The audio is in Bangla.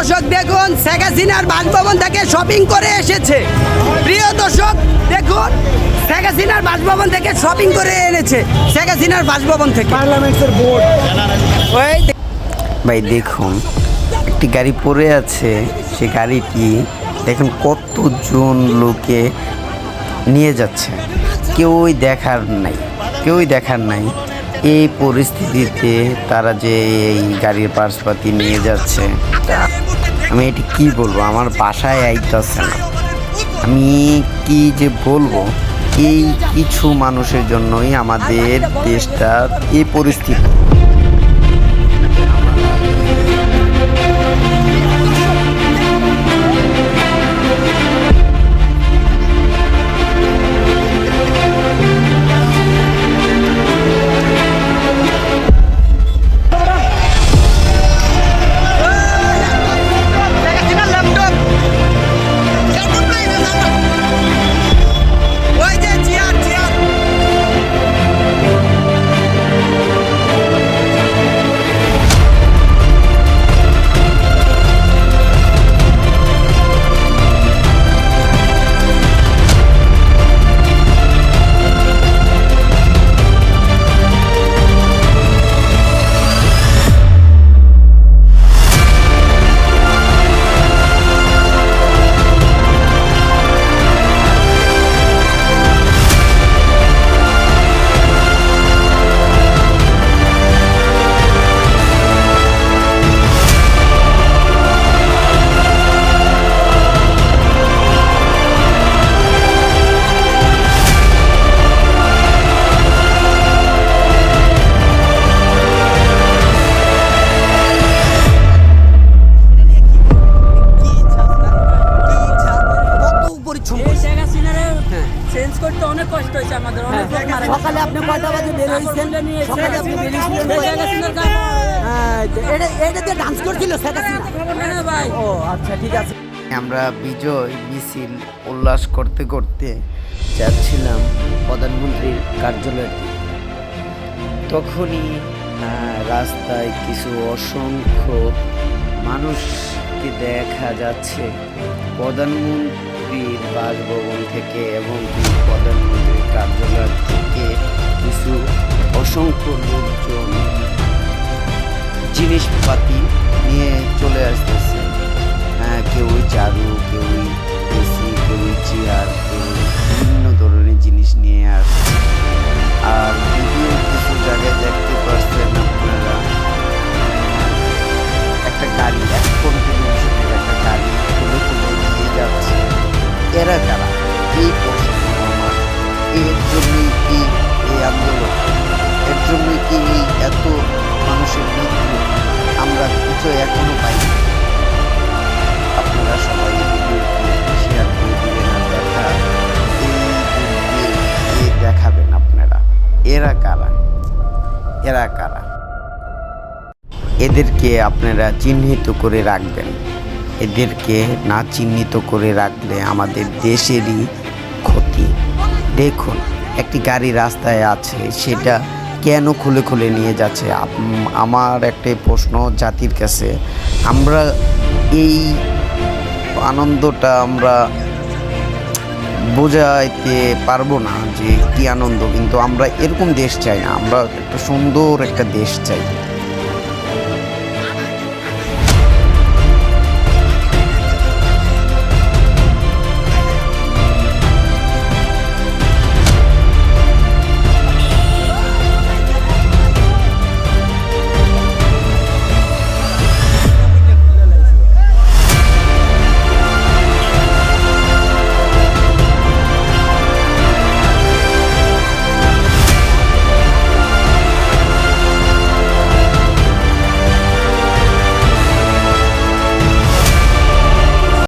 দর্শক দেখুন শেখ হাসিনার বাসভবন থেকে শপিং করে এসেছে। প্রিয় দর্শক দেখুন শেখ হাসিনার বাসভবন থেকে শপিং করে এনেছে। শেখ হাসিনার বাসভবন থেকে। পার্লামেন্টের বোর্ড ওই ভাই দেখুন একটি গাড়ি পড়ে আছে সে গাড়িটি দেখুন কতজন লোকে নিয়ে যাচ্ছে। কেউই দেখার নাই কেউই দেখার নাই। এই পরিস্থিতিতে তারা যে এই গাড়ির পার্সপাতি নিয়ে যাচ্ছে। আমি এটি কি বলব? আমার বাসায় আইতেছে না। আমি কি যে বলব? এই কিছু মানুষের জন্যই আমাদের দেশটা এই পরিস্থিতি। অনেক কষ্ট হয়েছে আমাদের অনেক লোক মারা গেছে। সকালে আপনি কয়টা বাজে বের হয়েছেন? তুলে নিয়ে এসে সকালে আপনি গায়ে হ্যাঁ, এটা এটা ডান্স করছিল শেখ হাসিনা। না, না ভাই। ও আচ্ছা ঠিক আছে। আমরা বিজয় মিছিল উল্লাস করতে করতে যাচ্ছিলাম প্রধানমন্ত্রীর কার্যালয়ের দিকে। তখনই আহ, রাস্তায় কিছু অসংখ্য মানুষকে দেখা যাচ্ছে। প্রধানমন্ত্রীর বাসভবন থেকে এবং প্রধানমন্ত্রীর কার্যালয় থেকে কিছু অসংখ্য লোকজন এরা কারা এই প্রশ্ন এর জন্যই কি এই আন্দোলন? এর জন্যই কি এই এত মানুষের মৃত্যু আমরা কিছু এখনও পাইনি? আপনারা সবাই ভিডিওটি শেয়ার করে দিবেন দেখা, এই দেখাবেন আপনারা। এরা কারা? এরা কারা? এদেরকে আপনারা চিহ্নিত করে রাখবেন। এদেরকে না চিহ্নিত করে রাখলে আমাদের দেশেরই ক্ষতি। দেখুন, একটি গাড়ি রাস্তায় আছে, সেটা কেন খুলে খুলে নিয়ে যাচ্ছে? আমার একটাই প্রশ্ন জাতির কাছে। আমরা এই আনন্দটা আমরা বোঝাইতে পারব না যে কি আনন্দ, কিন্তু আমরা এরকম দেশ চাই না। আমরা একটা সুন্দর একটা দেশ চাই।